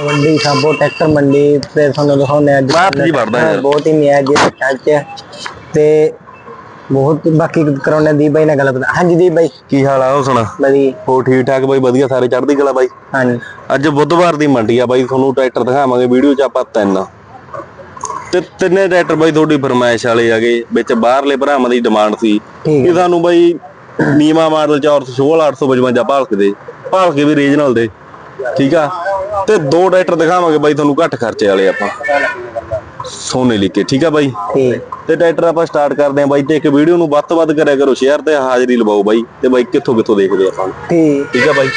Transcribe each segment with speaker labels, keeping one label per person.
Speaker 1: ਮੰਡੀ ਸਾਬੋ ਟਰੈਕਟਰ ਮੰਡੀ ਤੇ ਤੁਹਾਨੂੰ ਦਿਖਾਉਂਦੇ ਅੱਜ
Speaker 2: ਵੜਦਾ ਯਾਰ।
Speaker 1: ਬਹੁਤ ਹੀ ਨਿਆਜ ਜੀ ਚਾਚੇ ਤੇ ਬਹੁਤ ਬਾਕੀ ਕਰਾਉਣੇ ਦੀ ਬਾਈ ਨਾਲ ਗੱਲ ਪਤਾ ਹਾਂਜੀ ਦੀ ਬਾਈ।
Speaker 2: ਕੀ ਹਾਲ ਆ ਉਹ ਸੁਣਾ।
Speaker 1: ਬੜੀ
Speaker 2: ਹੋ ਠੀਕ ਠਾਕ ਬਾਈ ਵਧੀਆ ਸਾਰੇ ਚੜ੍ਹਦੀ ਕਲਾ ਬਾਈ।
Speaker 1: ਹਾਂਜੀ।
Speaker 2: ਅੱਜ ਬੁੱਧਵਾਰ ਦੀ ਮੰਡੀ ਆ ਬਾਈ ਤੁਹਾਨੂੰ ਟਰੈਕਟਰ ਦਿਖਾਵਾਂਗੇ ਵੀਡੀਓ 'ਚ ਆਪਾਂ ਤਿੰਨ। ਤੇ ਤਿੰਨੇ ਟਰੈਕਟਰ ਬਾਈ ਤੁਹਾਡੀ ਫਰਮਾਇਸ਼ ਵਾਲੇ ਆਗੇ ਵਿੱਚ ਬਾਹਰਲੇ ਭਰਾਵਾਂ ਦੀ ਡਿਮਾਂਡ ਸੀ।
Speaker 1: ਠੀਕ
Speaker 2: ਕਿ ਸਾਨੂੰ ਬਾਈ ਨੀਮਾ ਮਾਡਲ 416 855 ਭਾਲਕ ਦੇ ਭਾਲਕੇ ਵੀ ਰੀਜਨਲ ਦੇ। ਠੀਕ ਆ? ਤੇ ਦੋ ਟਰੈਕਟਰ ਦਿਖਾਵਾਂਗੇ ਬਾਈ ਤੁਹਾਨੂੰ ਘੱਟ ਖਰਚੇ ਵਾਲੇ ਆਪਾਂ। ਸੋਨੇ ਲਿਖੇ ਠੀਕ ਆ ਬਾਈ? ਤੇ ਟਰੈਕਟਰ ਆਪਾਂ ਸਟਾਰਟ ਕਰਦੇ ਆਂ ਬਾਈ ਤੇ ਇੱਕ ਵੀਡੀਓ ਨੂੰ ਵੱਧ ਤੋਂ ਵੱਧ ਕਰਿਆ ਕਰੋ ਸ਼ੇਅਰ ਤੇ ਹਾਜ਼ਰੀ ਲਵਾਓ ਬਾਈ। ਤੇ ਬਾਈ ਕਿੱਥੋਂ ਕਿੱਥੋਂ ਦੇਖਦੇ ਆਪਾਂ।
Speaker 1: ਠੀਕ।
Speaker 2: ਠੀਕ ਆ ਬਾਈ?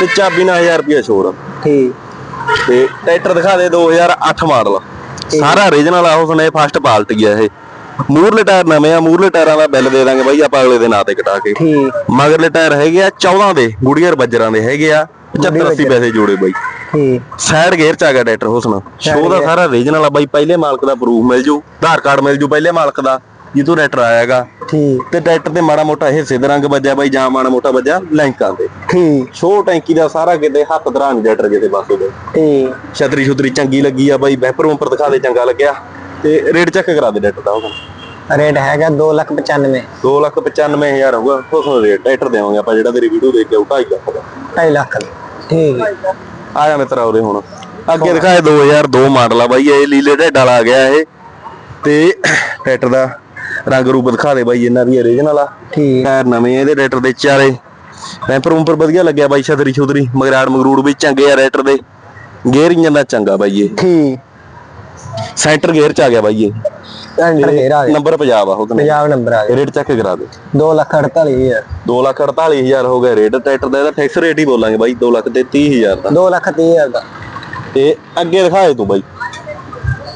Speaker 2: ਤੇ ਚਾਬੀ ਨਾਲ 1000 ਰੁਪਏ ਛੋੜ।
Speaker 1: ਠੀਕ।
Speaker 2: ਤੇ ਟਰੈਕਟਰ ਦਿਖਾ ਦੇ 2008 ਮਾਡਲ। ਸਾਰਾ origignal ਆ ਉਸ ਨੇ ਫਸਟ ਪਾਲਟ ਗਿਆ ਇਹ। ਮੂਰਲੇ ਟਾਇਰ ਨਵੇਂ ਆ ਮੂਰਲੇ ਟਾਇਰਾਂ ਦਾ ਬਿੱਲ ਦੇ ਦਾਂਗੇ ਬਾਈ ਆਪਾਂ ਅਗਲੇ ਦੇ ਨਾਂ ਤੇ ਕਟਾ ਕੇ।
Speaker 1: ਠੀਕ।
Speaker 2: ਮਗਰਲੇ ਟਾਇਰ ਹੈਗੇ ਆ 14 ਦੇ ਗੁੜੀਅਰ ਬੱਜਰਾਂ ਦੇ ਹੈਗੇ ਆ 75 80 ਪੈਸੇ ਜੋੜੇ ਬਾਈ।
Speaker 1: ਠੀਕ।
Speaker 2: ਸਾਈਡ ਗੇਅਰ ਚ ਆ ਗਿਆ ਟਰੈਕਟਰ ਹੁਸਨ। ਸ਼ੋ ਦਾ ਸਾਰਾ origignal ਆ ਬਾਈ ਪਹਿਲੇ ਮਾਲਕ ਦਾ ਪ੍ਰੂਫ ਮਿਲ ਜੂ ਆਧਾਰ ਕਾਰਡ ਮਿਲ ਜੂ ਪਹਿਲੇ ਮਾਲਕ ਦਾ ਜਿੱਥੋਂ ਟਰੈਕਟਰ ਆਇਆਗਾ
Speaker 1: ਠੀਕ।
Speaker 2: ਤੇ ਟਰੈਕਟਰ ਤੇ ਮਾੜਾ ਮੋਟਾ ਹਿੱਸੇ ਦਾ ਰੰਗ ਵੱਜਿਆ ਬਾਈ ਜਾਂ ਮਾੜਾ ਮੋਟਾ ਵੱਜਿਆ ਲੈਂਕਾਂ ਤੇ।
Speaker 1: ਠੀਕ।
Speaker 2: ਸ਼ੋ ਟੈਂਕੀ ਦਾ ਸਾਰਾ ਕਿਤੇ ਹੱਥ ਨਹੀਂ ਟਰੈਕਟਰ ਕਿਤੇ ਬਸ ਉਹਦੇ।
Speaker 1: ਠੀਕ।
Speaker 2: ਛਤਰੀ ਛੁਤਰੀ ਚੰਗੀ ਲੱਗੀ ਆ ਬਾਈ ਵੈਪਰ ਵੰਪਰ ਦਿਖਾ ਦੇ ਚੰਗਾ ਲੱਗਿਆ। ਤੇ ਰੇਟ ਚੈੱਕ ਕਰਾ ਦੇ ਟਰੈਕਟਰ ਦਾ ਉਹ
Speaker 1: ਰੇਟ ਹੈਗਾ 295
Speaker 2: 2 ਲੱਖ 95000 ਹੋਊਗਾ ਉਸ ਰੇਟ ਟਰੈਕਟਰ ਦੇਵਾਂਗੇ ਆਪਾਂ ਜਿਹੜਾ ਤੇਰੀ ਵੀਡੀਓ ਦੇਖ ਕੇ ਉਟਾਈ ਲੱਖ ਦਾ।
Speaker 1: 2.5 ਲੱਖ। ਦਾ। ਠੀਕ।
Speaker 2: ਆ ਜਾ ਮਿੱਤਰਾ ਉਰੇ ਹੁਣ। ਅੱਗੇ ਦਿਖਾਏ 2002 ਮਾਡਲ ਆ ਬਾਈ ਇਹ ਲੀਲੇ ਢੇਡ ਵਾਲਾ ਆ ਗਿਆ ਇਹ। ਤੇ ਟਰੈਕਟਰ ਦਾ ਰੰਗ ਰੂਪ ਦਿਖਾ ਦੇ ਬਾਈ ਇਹਨਾਂ ਦੀ origignal ਆ।
Speaker 1: ਠੀਕ।
Speaker 2: ਟਾਇਰ ਨਵੇਂ ਇਹਦੇ ਟਰੈਕਟਰ ਦੇ ਚਾਰੇ। ਵੈਂਪਰ ਵੰਪਰ ਵਧੀਆ ਲੱਗਿਆ ਬਾਈ ਛਤਰੀ ਛੁਤਰੀ ਮਗਰਾੜ ਮਗਰੂੜ ਵੀ ਚੰਗੇ ਆ ਟਰੈਕਟਰ ਦੇ। ਗੇਅਰ ਇੰਜਨ ਦਾ ਚੰਗਾ ਬਾਈ ਇਹ।
Speaker 1: ਠੀਕ।
Speaker 2: ਸੈਂਟਰ ਗੇਅਰ ਚ ਆ ਗਿਆ ਬਾਈ ਇਹ।
Speaker 1: ਆ ਗਿਆ।
Speaker 2: ਨੰਬਰ ਪੰਜਾਬ ਆ ਉਹਦਾ
Speaker 1: ਪੰਜਾਬ ਨੰਬਰ ਆ ਗਿਆ।
Speaker 2: ਰੇਟ ਚੈੱਕ ਕਰਾ ਦੇ।
Speaker 1: 2 ਲੱਖ 48 ਹਜ਼ਾਰ।
Speaker 2: 2 ਲੱਖ 48000 ਹੋ ਗਿਆ ਰੇਟ। ਟਰੈਕਟਰ ਦਾ ਇਹਦਾ ਫਿਕਸ ਰੇਟ ਹੀ ਬੋਲਾਂਗੇ ਬਾਈ 2 ਲੱਖ ਤੇ 30000 ਦਾ।
Speaker 1: 2 ਲੱਖ 30 ਹਜ਼ਾਰ ਦਾ।
Speaker 2: ਤੇ ਅੱਗੇ ਦਿਖਾਏ ਤੂੰ ਬਾਈ।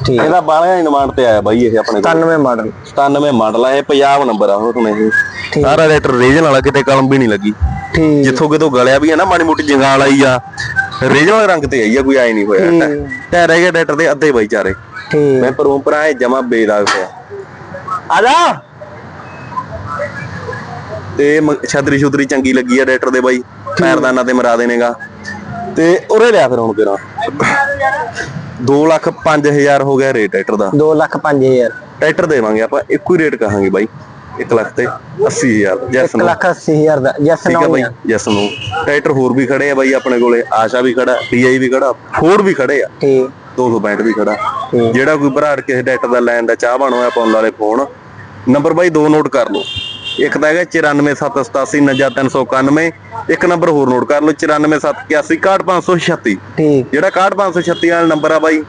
Speaker 1: ਠੀਕ।
Speaker 2: ਇਹਦਾ ਬਾਲਿਆਂ ਨਿਮਾਨ ਤੇ ਆਇਆ ਬਾਈ ਇਹ ਆਪਣੇ ਕੋਲ।
Speaker 1: 97 ਮਾਡਲ
Speaker 2: 97 ਮਾਡਲ ਆ ਇਹ ਪੰਜਾਬ ਨੰਬਰ ਆ ਉਹ ਇਹ। ਸਾਰਾ ਰੇਟ ਰੀਜਨ ਵਾਲਾ ਕਿਤੇ ਕਲਮ ਵੀ ਨਹੀਂ ਲੱਗੀ।
Speaker 1: ਠੀਕ।
Speaker 2: ਜਿੱਥੋਂ ਕਿਤੋਂ ਗਲਿਆ ਵੀ ਹੈ ਨਾ ਮਾੜੀ ਮੋਟੀ ਜੰਗਾਲ ਆਈ ਆ। ਰੀਜਨਲ ਰੰਗ ਤੇ ਆਈ ਆ ਕੋਈ ਆਈ ਨਹੀਂ ਹੋਇਆ। ਟਾਇਰ ਰਹਿ ਗਿਆ ਟਰੈਕਟਰ ਦੇ ਅੱਧੇ ਬਾਈ ਚਾਰੇ। ਪਰੋਂ ਪਰਾਂ ਇਹ ਜਮਾ ਬੇਦਾਗ ਪਿਆ ਆ ਜਾ ਤੇ ਮ- ਛਤਰੀ ਛੁਤਰੀ ਚੰਗੀ ਲੱਗੀ ਆ ਟਰੈਕਟਰ ਦੇ ਬਾਈ ਪੈਰਦਾਨਾ ਤੇ ਮਰਾ ਦੇਣੇਗਾ। ਤੇ ਉਰੇ ਲਿਆ ਫਿਰ ਹੁਣ ਕਿਰਾ 2 ਲੱਖ 5000 ਹੋ ਗਿਆ ਰੇਟ ਟਰੈਕਟਰ ਦਾ।
Speaker 1: 2 ਲੱਖ 5 ਹਜ਼ਾਰ।
Speaker 2: ਟਰੈਕਟਰ ਦੇਵਾਂਗੇ ਆਪਾਂ ਇੱਕੋ ਹੀ ਰੇਟ ਕਹਾਂਗੇ ਬਾਈ 1 ਲੱਖ ਤੇ 80000 ਜੈਸ
Speaker 1: 1
Speaker 2: ਨੂੰ।
Speaker 1: ਲੱਖ 80 ਹਜ਼ਾਰ ਦਾ ਜੈਸ
Speaker 2: ਠੀਕ
Speaker 1: ਨੌ
Speaker 2: ਬਾਈ ਜੈਸ ਨੂੰ। ਟਰੈਕਟਰ ਹੋਰ ਵੀ ਖੜੇ ਆ ਬਾਈ ਆਪਣੇ ਕੋਲੇ ਆਸ਼ਾ ਵੀ ਖੜਾ ਡੀਆਈ ਵੀ ਖੜਾ ਹੋਰ ਵੀ ਖੜੇ ਆ।
Speaker 1: ਠੀਕ।
Speaker 2: 265 ਵੀ ਖੜਾ। ਜਿਹੜਾ ਕੋਈ ਭਰਾ ਕਿਸੇ ਟਰੈਕਟਰ ਦਾ ਲੈਣ ਦਾ ਚਾਹ ਹੋਇਆ ਪਾਉਣ ਵਾਲੇ ਫੋਨ। ਨੰਬਰ ਬਾਈ ਦੋ ਨੋਟ ਕਰ ਲਓ। ਇੱਕ ਤਾਂ ਹੈਗਾ 9478899391 ਇੱਕ ਨੰਬਰ ਹੋਰ ਨੋਟ ਕਰ ਲਓ 9478816536
Speaker 1: ਠੀਕ।
Speaker 2: ਜਿਹੜਾ 61536 ਵਾਲਾ ਨੰਬਰ ਆ ਬਾਈ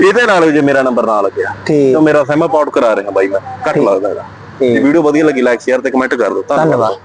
Speaker 2: ਇਹਦੇ ਨਾਲ ਜੇ ਮੇਰਾ ਨੰਬਰ ਨਾ ਲੱਗਿਆ
Speaker 1: ਠੀਕ।
Speaker 2: ਤਾਂ ਮੇਰਾ ਸਿਮ ਪਾਊਟ ਕਰਾ ਰਿਹਾ ਬਾਈ ਮੈਂ। ਘੱਟ ਲੱਗਦਾ
Speaker 1: ਠੀਕ।
Speaker 2: ਜੇ ਵੀਡੀਓ ਵਧੀਆ ਲੱਗੀ ਲਾਈਕ ਸ਼ੇਅਰ ਤੇ ਕਮੈਂਟ ਕਰ ਦਿਓ।
Speaker 1: ਧੰਨਵਾਦ।